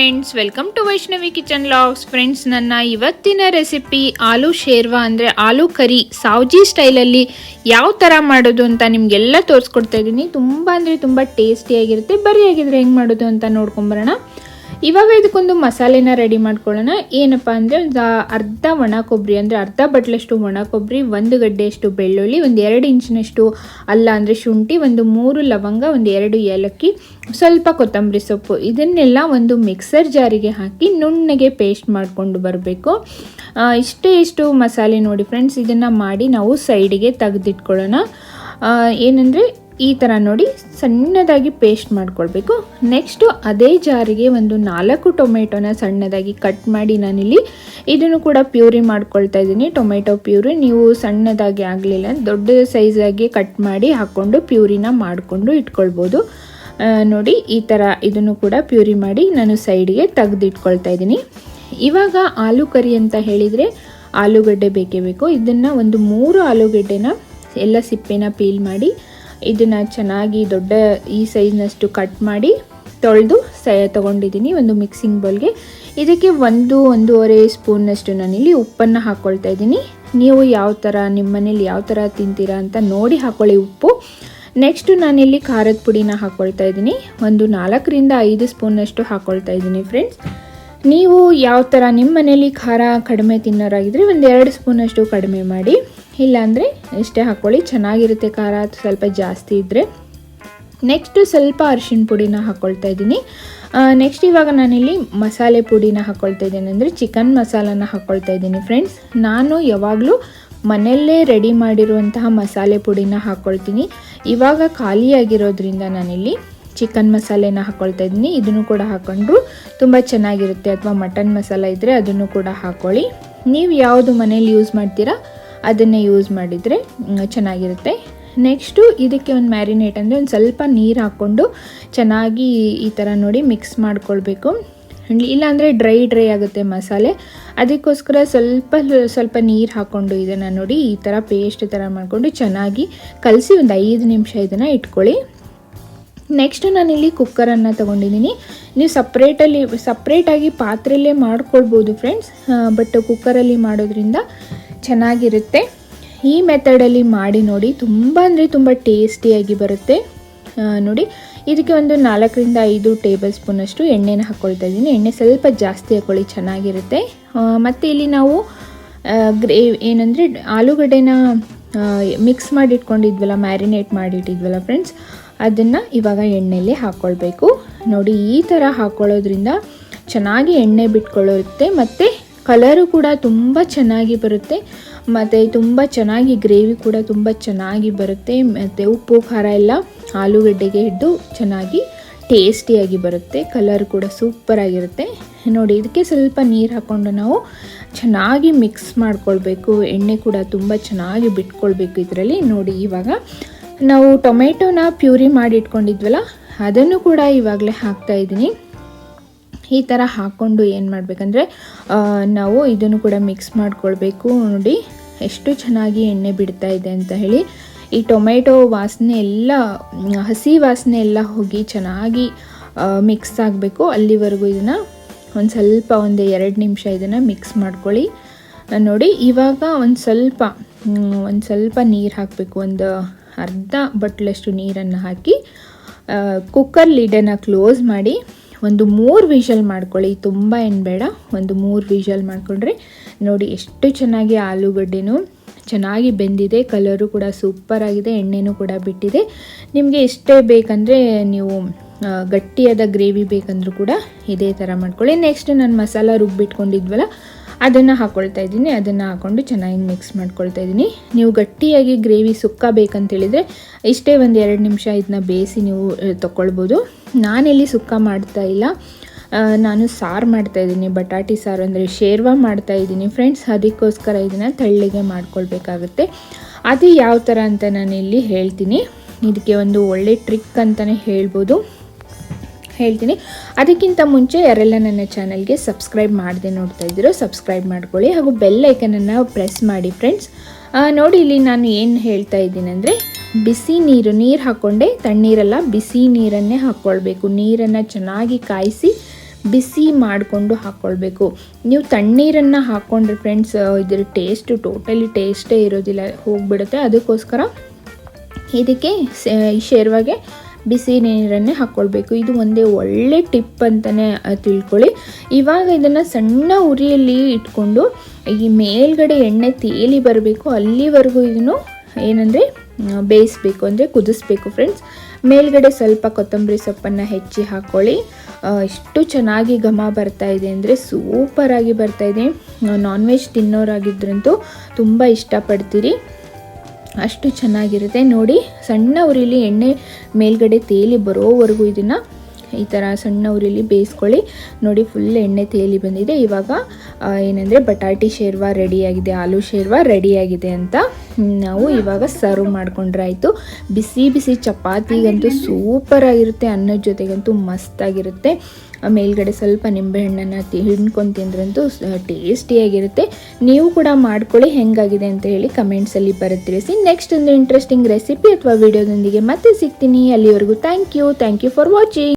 Friends welcome to Vaishnavi kitchen logs friends ನನ್ನ ಇವತ್ತಿನ recipe ಆಲೂ ಶೇರ್ವಾ ಅಂದರೆ ಆಲೂ ಕರಿ, ಸಾವ್ಜಿ ಸ್ಟೈಲಲ್ಲಿ ಯಾವ ಥರ ಮಾಡೋದು ಅಂತ ನಿಮಗೆಲ್ಲ ತೋರಿಸ್ಕೊಡ್ತಾ ಇದ್ದೀನಿ. ತುಂಬ ಅಂದರೆ ತುಂಬ ಟೇಸ್ಟಿಯಾಗಿರುತ್ತೆ ಬರೀ ಆಗಿದ್ರೆ ಹೆಂಗೆ ಮಾಡೋದು ಅಂತ ನೋಡ್ಕೊಂಬರೋಣ ಇವಾಗ ಇದಕ್ಕೊಂದು ಮಸಾಲೆನ ರೆಡಿ ಮಾಡ್ಕೊಳ್ಳೋಣ. ಏನಪ್ಪ ಅಂದರೆ ಒಂದು ಅರ್ಧ ಒಣ ಕೊಬ್ಬರಿ ಅಂದರೆ ಅರ್ಧ ಬಟ್ಲಷ್ಟು ಒಣ ಕೊಬ್ಬರಿ ಒಂದು ಗಡ್ಡೆಯಷ್ಟು ಬೆಳ್ಳುಳ್ಳಿ, ಒಂದು ಎರಡು ಇಂಚಿನಷ್ಟು ಅಲ್ಲ ಅಂದರೆ ಶುಂಠಿ, ಒಂದು ಮೂರು ಲವಂಗ, ಒಂದು ಎರಡು ಏಲಕ್ಕಿ, ಸ್ವಲ್ಪ ಕೊತ್ತಂಬರಿ ಸೊಪ್ಪು. ಇದನ್ನೆಲ್ಲ ಒಂದು ಮಿಕ್ಸರ್ ಜಾರಿಗೆ ಹಾಕಿ ನುಣ್ಣಗೆ ಪೇಸ್ಟ್ ಮಾಡಿಕೊಂಡು ಬರಬೇಕು. ಇಷ್ಟೇ ಇಷ್ಟು ಮಸಾಲೆ ನೋಡಿ ಫ್ರೆಂಡ್ಸ್ ಇದನ್ನು ಮಾಡಿ ನಾವು ಸೈಡಿಗೆ ತೆಗೆದಿಟ್ಕೊಳ್ಳೋಣ. ಏನಂದರೆ ಈ ಥರ ನೋಡಿ ಸಣ್ಣದಾಗಿ ಪೇಸ್ಟ್ ಮಾಡ್ಕೊಳ್ಬೇಕು. ನೆಕ್ಸ್ಟು ಅದೇ ಜಾರಿಗೆ ಒಂದು ನಾಲ್ಕು ಟೊಮೆಟೊನ ಸಣ್ಣದಾಗಿ ಕಟ್ ಮಾಡಿ ನಾನಿಲ್ಲಿ ಇದನ್ನು ಕೂಡ ಪ್ಯೂರಿ ಮಾಡ್ಕೊಳ್ತಾ ಇದ್ದೀನಿ. ಟೊಮೆಟೊ ಪ್ಯೂರಿ ನೀವು ಸಣ್ಣದಾಗಿ ಆಗಲಿಲ್ಲ ದೊಡ್ಡ ಸೈಜಾಗಿ ಕಟ್ ಮಾಡಿ ಹಾಕ್ಕೊಂಡು ಪ್ಯೂರಿನ ಮಾಡಿಕೊಂಡು ಇಟ್ಕೊಳ್ಬೋದು. ನೋಡಿ ಈ ಥರ ಇದನ್ನು ಕೂಡ ಪ್ಯೂರಿ ಮಾಡಿ ನಾನು ಸೈಡ್ಗೆ ತೆಗೆದಿಟ್ಕೊಳ್ತಾ ಇದ್ದೀನಿ. ಇವಾಗ ಆಲೂ ಕರಿ ಅಂತ ಹೇಳಿದರೆ ಆಲೂಗಡ್ಡೆ ಬೇಕೇ ಬೇಕು. ಇದನ್ನು ಒಂದು ಮೂರು ಆಲೂಗಡ್ಡೆನ ಎಲ್ಲ ಸಿಪ್ಪೆನ ಪೀಲ್ ಮಾಡಿ ಇದನ್ನು ಚೆನ್ನಾಗಿ ದೊಡ್ಡ ಈ ಸೈಜ್ನಷ್ಟು ಕಟ್ ಮಾಡಿ ತೊಳೆದು ಸ ತೊಗೊಂಡಿದ್ದೀನಿ ಒಂದು ಮಿಕ್ಸಿಂಗ್ ಬೌಲ್ಗೆ. ಇದಕ್ಕೆ ಒಂದು ಒಂದೂವರೆ ಸ್ಪೂನ್ನಷ್ಟು ನಾನಿಲ್ಲಿ ಉಪ್ಪನ್ನು ಹಾಕ್ಕೊಳ್ತಾ ಇದ್ದೀನಿ. ನೀವು ಯಾವ ಥರ, ನಿಮ್ಮ ಮನೇಲಿ ಯಾವ ಥರ ತಿಂತೀರಾ ಅಂತ ನೋಡಿ ಹಾಕ್ಕೊಳ್ಳಿ ಉಪ್ಪು. ನೆಕ್ಸ್ಟು ನಾನಿಲ್ಲಿ ಖಾರದ ಪುಡಿನ ಹಾಕ್ಕೊಳ್ತಾ ಇದ್ದೀನಿ. ಒಂದು ನಾಲ್ಕರಿಂದ ಐದು ಸ್ಪೂನ್ನಷ್ಟು ಹಾಕ್ಕೊಳ್ತಾ ಇದ್ದೀನಿ ಫ್ರೆಂಡ್ಸ್. ನೀವು ಯಾವ ಥರ ನಿಮ್ಮ ಮನೇಲಿ ಖಾರ ಕಡಿಮೆ ತಿನ್ನೋರಾಗಿದ್ದರೆ ಒಂದು ಎರಡು ಸ್ಪೂನಷ್ಟು ಕಡಿಮೆ ಮಾಡಿ. ಇಲ್ಲಾಂದರೆ ಇಷ್ಟೇ ಹಾಕ್ಕೊಳ್ಳಿ ಚೆನ್ನಾಗಿರುತ್ತೆ ಖಾರ ಸ್ವಲ್ಪ ಜಾಸ್ತಿ ಇದ್ದರೆ ನೆಕ್ಸ್ಟು ಸ್ವಲ್ಪ ಅರಿಶಿಣ ಪುಡಿನ ಹಾಕ್ಕೊಳ್ತಾ ಇದ್ದೀನಿ. ನೆಕ್ಸ್ಟ್ ಇವಾಗ ನಾನಿಲ್ಲಿ ಮಸಾಲೆ ಪುಡಿನ ಹಾಕ್ಕೊಳ್ತಾ ಇದ್ದೀನಿ. ಅಂದರೆ ಚಿಕನ್ ಮಸಾಲನ ಹಾಕ್ಕೊಳ್ತಾ ಇದ್ದೀನಿ ಫ್ರೆಂಡ್ಸ್ ನಾನು ಯಾವಾಗಲೂ ಮನೆಯಲ್ಲೇ ರೆಡಿ ಮಾಡಿರುವಂತಹ ಮಸಾಲೆ ಪುಡಿನ ಹಾಕ್ಕೊಳ್ತೀನಿ ಇವಾಗ ಖಾಲಿಯಾಗಿರೋದ್ರಿಂದ ನಾನಿಲ್ಲಿ ಚಿಕನ್ ಮಸಾಲೆನ ಹಾಕ್ಕೊಳ್ತಾ ಇದ್ದೀನಿ. ಇದನ್ನು ಕೂಡ ಹಾಕ್ಕೊಂಡ್ರು ತುಂಬ ಚೆನ್ನಾಗಿರುತ್ತೆ. ಅಥವಾ ಮಟನ್ ಮಸಾಲ ಇದ್ದರೆ ಅದನ್ನು ಕೂಡ ಹಾಕ್ಕೊಳ್ಳಿ ನೀವು ಯಾವುದು ಮನೇಲಿ ಯೂಸ್ ಮಾಡ್ತೀರಾ, ಅದನ್ನೇ ಯೂಸ್ ಮಾಡಿದರೆ ಚೆನ್ನಾಗಿರುತ್ತೆ. ನೆಕ್ಸ್ಟು ಇದಕ್ಕೆ ಒಂದು ಮ್ಯಾರಿನೇಟ್ ಅಂದರೆ ಒಂದು ಸ್ವಲ್ಪ ನೀರು ಹಾಕ್ಕೊಂಡು ಚೆನ್ನಾಗಿ ಈ ಥರ ನೋಡಿ ಮಿಕ್ಸ್ ಮಾಡ್ಕೊಳ್ಬೇಕು. ಇಲ್ಲಾಂದರೆ ಡ್ರೈ ಡ್ರೈ ಆಗುತ್ತೆ ಮಸಾಲೆ. ಅದಕ್ಕೋಸ್ಕರ ಸ್ವಲ್ಪ ಸ್ವಲ್ಪ ನೀರು ಹಾಕ್ಕೊಂಡು ಇದನ್ನು ನೋಡಿ ಈ ಥರ ಪೇಸ್ಟ್ ಥರ ಮಾಡಿಕೊಂಡು ಚೆನ್ನಾಗಿ ಕಲಸಿ ಒಂದು ಐದು ನಿಮಿಷ ಇದನ್ನು ಇಟ್ಕೊಳ್ಳಿ. ನೆಕ್ಸ್ಟ್ ನಾನಿಲ್ಲಿ ಕುಕ್ಕರನ್ನು ತೊಗೊಂಡಿದ್ದೀನಿ ನೀವು ಸಪ್ರೇಟಲ್ಲಿ ಸಪ್ರೇಟಾಗಿ ಪಾತ್ರೆಯಲ್ಲೇ ಮಾಡ್ಕೊಳ್ಬೋದು ಫ್ರೆಂಡ್ಸ್ ಬಟ್ ಕುಕ್ಕರಲ್ಲಿ ಮಾಡೋದ್ರಿಂದ ಚೆನ್ನಾಗಿರುತ್ತೆ. ಈ ಮೆಥಡಲ್ಲಿ ಮಾಡಿ ನೋಡಿ, ತುಂಬ ಅಂದರೆ ತುಂಬ ಟೇಸ್ಟಿಯಾಗಿ ಬರುತ್ತೆ. ನೋಡಿ. ಇದಕ್ಕೆ ಒಂದು ನಾಲ್ಕರಿಂದ ಐದು ಟೇಬಲ್ ಸ್ಪೂನಷ್ಟು ಎಣ್ಣೆನ ಹಾಕ್ಕೊಳ್ತಾ ಇದ್ದೀನಿ. ಎಣ್ಣೆ ಸ್ವಲ್ಪ ಜಾಸ್ತಿ ಹಾಕ್ಕೊಳ್ಳಿ ಚೆನ್ನಾಗಿರುತ್ತೆ. ಮತ್ತು ಇಲ್ಲಿ ನಾವು ಗ್ರೇ, ಏನಂದರೆ ಆಲೂಗಡ್ಡೆನ ಮಿಕ್ಸ್ ಮಾಡಿ ಇಟ್ಕೊಂಡಿದ್ವಲ್ಲ ಮ್ಯಾರಿನೇಟ್ ಮಾಡಿಟ್ಟಿದ್ವಲ್ಲ ಫ್ರೆಂಡ್ಸ್ ಅದನ್ನು ಇವಾಗ ಎಣ್ಣೆಯಲ್ಲಿ ಹಾಕ್ಕೊಳ್ಬೇಕು ನೋಡಿ, ಈ ಥರ ಹಾಕ್ಕೊಳ್ಳೋದ್ರಿಂದ ಚೆನ್ನಾಗಿ ಎಣ್ಣೆ ಬಿಟ್ಕೊಳ್ಳುತ್ತೆ, ಮತ್ತು ಕಲರು ಕೂಡ ತುಂಬ ಚೆನ್ನಾಗಿ ಬರುತ್ತೆ, ಮತ್ತು ತುಂಬ ಚೆನ್ನಾಗಿ ಗ್ರೇವಿ ಕೂಡ ತುಂಬ ಚೆನ್ನಾಗಿ ಬರುತ್ತೆ, ಮತ್ತು ಉಪ್ಪು, ಖಾರ ಎಲ್ಲ ಆಲೂಗಡ್ಡೆಗೆ ಹಿಡ್ದು ಚೆನ್ನಾಗಿ ಟೇಸ್ಟಿಯಾಗಿ ಬರುತ್ತೆ, ಕಲರ್ ಕೂಡ ಸೂಪರಾಗಿರುತ್ತೆ ನೋಡಿ, ಇದಕ್ಕೆ ಸ್ವಲ್ಪ ನೀರು ಹಾಕ್ಕೊಂಡು ನಾವು ಚೆನ್ನಾಗಿ ಮಿಕ್ಸ್ ಮಾಡ್ಕೊಳ್ಬೇಕು, ಎಣ್ಣೆ ಕೂಡ ತುಂಬ ಚೆನ್ನಾಗಿ ಬಿಟ್ಕೊಳ್ಬೇಕು ಇದರಲ್ಲಿ. ನೋಡಿ, ಇವಾಗ ನಾವು ಟೊಮೆಟೊನ ಪ್ಯೂರಿ ಮಾಡಿ ಇಟ್ಕೊಂಡಿದ್ವಲ್ಲ ಅದನ್ನು ಕೂಡ ಇವಾಗಲೇ ಹಾಕ್ತಾ ಇದ್ದೀನಿ. ಈ ಥರ ಹಾಕ್ಕೊಂಡು ಏನು ಮಾಡಬೇಕಂದ್ರೆ ನಾವು ಇದನ್ನು ಕೂಡ ಮಿಕ್ಸ್ ಮಾಡ್ಕೊಳ್ಬೇಕು ನೋಡಿ. ಎಷ್ಟು ಚೆನ್ನಾಗಿ ಎಣ್ಣೆ ಬಿಡ್ತಾ ಇದೆ ಅಂತ ಹೇಳಿ. ಈ ಟೊಮೆಟೊ ವಾಸನೆ ಎಲ್ಲ, ಹಸಿ ವಾಸನೆ ಎಲ್ಲ ಹೋಗಿ ಚೆನ್ನಾಗಿ ಮಿಕ್ಸ್ ಆಗಬೇಕು. ಅಲ್ಲಿವರೆಗೂ ಇದನ್ನು ಒಂದು ಸ್ವಲ್ಪ ಒಂದು ಎರಡು ನಿಮಿಷ ಇದನ್ನು ಮಿಕ್ಸ್ ಮಾಡ್ಕೊಳ್ಳಿ. ನೋಡಿ ಇವಾಗ ಒಂದು ಸ್ವಲ್ಪ ಒಂದು ಸ್ವಲ್ಪ ನೀರು ಹಾಕಬೇಕು. ಒಂದು ಅರ್ಧ ಬಟ್ಲಷ್ಟು ನೀರನ್ನು ಹಾಕಿ ಕುಕ್ಕರ್ ಲಿಡನ್ನು ಕ್ಲೋಸ್ ಮಾಡಿ ಒಂದು ಮೂರು ವಿಷಲ್ ಮಾಡ್ಕೊಳ್ಳಿ. ತುಂಬ ಏನು ಬೇಡ, ಒಂದು ಮೂರು ವಿಷಲ್ ಮಾಡಿಕೊಂಡ್ರೆ ನೋಡಿ ಎಷ್ಟು ಚೆನ್ನಾಗಿ ಆಲೂಗಡ್ಡೆನೂ ಚೆನ್ನಾಗಿ ಬೆಂದಿದೆ ಕಲರು ಕೂಡ ಸೂಪರಾಗಿದೆ ಎಣ್ಣೆನೂ ಕೂಡ ಬಿಟ್ಟಿದೆ. ನಿಮಗೆ ಇಷ್ಟೇ ಬೇಕಂದರೆ ನೀವು ಗಟ್ಟಿಯಾದ ಗ್ರೇವಿ ಬೇಕಂದ್ರೂ ಕೂಡ ಇದೇ ಥರ ಮಾಡ್ಕೊಳ್ಳಿ. ನೆಕ್ಸ್ಟ್ ನಾನು ಮಸಾಲ ರುಬ್ಬಿಟ್ಕೊಂಡಿದ್ವಲ್ಲ ಅದನ್ನು ಹಾಕ್ಕೊಳ್ತಾ ಇದ್ದೀನಿ. ಅದನ್ನು ಹಾಕ್ಕೊಂಡು ಚೆನ್ನಾಗಿ ಮಿಕ್ಸ್ ಮಾಡ್ಕೊಳ್ತಾ ಇದ್ದೀನಿ. ನೀವು ಗಟ್ಟಿಯಾಗಿ ಗ್ರೇವಿ ಸುಕ್ಕ ಬೇಕಂತೇಳಿದರೆ ಇಷ್ಟೇ ಒಂದು ಎರಡು ನಿಮಿಷ ಇದನ್ನ ಬೇಯಿಸಿ ನೀವು ತೊಗೊಳ್ಬೋದು ನಾನೆಲ್ಲಿ ಸುಕ್ಕ ಮಾಡ್ತಾ ಇಲ್ಲ. ನಾನು ಸಾರು ಮಾಡ್ತಾಯಿದ್ದೀನಿ ಬಟಾಟಿ ಸಾರು ಅಂದರೆ ಶೇರ್ವ ಮಾಡ್ತಾ ಇದ್ದೀನಿ. ಫ್ರೆಂಡ್ಸ್ ಅದಕ್ಕೋಸ್ಕರ ಇದನ್ನು ತಳ್ಳಿಗೆ ಮಾಡ್ಕೊಳ್ಬೇಕಾಗುತ್ತೆ. ಅದು ಯಾವ ಥರ ಅಂತ ನಾನು ಇಲ್ಲಿ ಹೇಳ್ತೀನಿ. ಇದಕ್ಕೆ ಒಂದು ಒಳ್ಳೆ ಟ್ರಿಕ್ ಅಂತಲೇ ಹೇಳ್ಬೋದು. ಹೇಳ್ತೀನಿ. ಅದಕ್ಕಿಂತ ಮುಂಚೆ ಯಾರೆಲ್ಲ ನನ್ನ ಚಾನಲ್ಗೆ ಸಬ್ಸ್ಕ್ರೈಬ್ ಮಾಡದೆ ನೋಡ್ತಾ ಇದ್ದೀರೋ ಸಬ್ಸ್ಕ್ರೈಬ್ ಮಾಡ್ಕೊಳ್ಳಿ. ಹಾಗೂ ಬೆಲ್ ಐಕನನ್ನು ಪ್ರೆಸ್ ಮಾಡಿ ಫ್ರೆಂಡ್ಸ್. ನೋಡಿ ಇಲ್ಲಿ ನಾನು ಏನು ಹೇಳ್ತಾ ಇದ್ದೀನಿ ಅಂದರೆ, ಬಿಸಿ ನೀರು ನೀರು ಹಾಕ್ಕೊಂಡೆ ತಣ್ಣೀರೆಲ್ಲ, ಬಿಸಿ ನೀರನ್ನೇ ಹಾಕ್ಕೊಳ್ಬೇಕು ನೀರನ್ನು ಚೆನ್ನಾಗಿ ಕಾಯಿಸಿ ಬಿಸಿ ಮಾಡಿಕೊಂಡು ಹಾಕ್ಕೊಳ್ಬೇಕು ನೀವು ತಣ್ಣೀರನ್ನು ಹಾಕ್ಕೊಂಡ್ರೆ ಫ್ರೆಂಡ್ಸ್ ಇದ್ರ ಟೇಸ್ಟು ಟೋಟಲಿ ಟೇಸ್ಟೇ ಇರೋದಿಲ್ಲ, ಹೋಗ್ಬಿಡುತ್ತೆ. ಅದಕ್ಕೋಸ್ಕರ ಇದಕ್ಕೆ ಶೇರ್ವಾಗೆ ಬಿಸಿ ನೀರನ್ನೇ ಹಾಕ್ಕೊಳ್ಬೇಕು ಇದು ಒಂದೇ ಒಳ್ಳೆ ಟಿಪ್ ಅಂತಲೇ ತಿಳ್ಕೊಳ್ಳಿ. ಇವಾಗ ಇದನ್ನು ಸಣ್ಣ ಉರಿಯಲ್ಲಿ ಇಟ್ಕೊಂಡು, ಈ ಮೇಲ್ಗಡೆ ಎಣ್ಣೆ ತೇಲಿ ಬರಬೇಕು. ಅಲ್ಲಿವರೆಗೂ ಇದನ್ನು ಏನಂದರೆ ಬೇಯಿಸ್ಬೇಕು. ಅಂದರೆ ಕುದಿಸ್ಬೇಕು ಫ್ರೆಂಡ್ಸ್ ಮೇಲ್ಗಡೆ ಸ್ವಲ್ಪ ಕೊತ್ತಂಬರಿ ಸೊಪ್ಪನ್ನು ಹೆಚ್ಚಿ ಹಾಕ್ಕೊಳ್ಳಿ ಇಷ್ಟು ಚೆನ್ನಾಗಿ ಘಮ ಬರ್ತಾ ಇದೆ ಅಂದರೆ ಸೂಪರಾಗಿ ಇದೆ. ನಾನ್ ವೆಜ್ ತಿನ್ನೋರಾಗಿದ್ರಂತೂ ತುಂಬ ಇಷ್ಟಪಡ್ತೀರಿ. ಅಷ್ಟು ಚೆನ್ನಾಗಿರುತ್ತೆ. ನೋಡಿ, ಸಣ್ಣ ಉರಿಲಿ ಎಣ್ಣೆ ಮೇಲ್ಗಡೆ ತೇಲಿ ಬರೋವರೆಗೂ ಇದನ್ನು ಈ ಥರ ಸಣ್ಣ ಉರಿಲಿ ಬೇಯಿಸ್ಕೊಳ್ಳಿ. ನೋಡಿ ಫುಲ್ ಎಣ್ಣೆ ತೇಲಿ ಬಂದಿದೆ. ಇವಾಗ ಏನಂದರೆ ಬಟಾಟಿ ಶೇರ್ವ ರೆಡಿಯಾಗಿದೆ, ಆಲೂ ಶೇರ್ವ ರೆಡಿಯಾಗಿದೆ ಅಂತ ನಾವು ಇವಾಗ ಸರ್ವ್ ಮಾಡಿಕೊಂಡ್ರೆ ಆಯಿತು. ಬಿಸಿ ಬಿಸಿ ಚಪಾತಿಗಂತೂ ಸೂಪರಾಗಿರುತ್ತೆ ಅನ್ನದ ಜೊತೆಗಂತೂ ಮಸ್ತಾಗಿರುತ್ತೆ. ಮೇಲ್ಗಡೆ ಸ್ವಲ್ಪ ನಿಂಬೆಹಣ್ಣನ್ನು ಹಿಂಡ್ಕೊಂಡು ತಿಂದ್ರಂತೂ ಟೇಸ್ಟಿಯಾಗಿರುತ್ತೆ. ನೀವು ಕೂಡ ಮಾಡ್ಕೊಳ್ಳಿ, ಹೆಂಗಾಗಿದೆ ಅಂತ ಹೇಳಿ ಕಮೆಂಟ್ಸಲ್ಲಿ ಬರೆದಿರಿಸಿ. ನೆಕ್ಸ್ಟ್ ಒಂದು ಇಂಟ್ರೆಸ್ಟಿಂಗ್ ರೆಸಿಪಿ ಅಥವಾ ವಿಡಿಯೋದೊಂದಿಗೆ ಮತ್ತೆ ಸಿಗ್ತೀನಿ. ಅಲ್ಲಿವರೆಗೂ thank you thank you for watching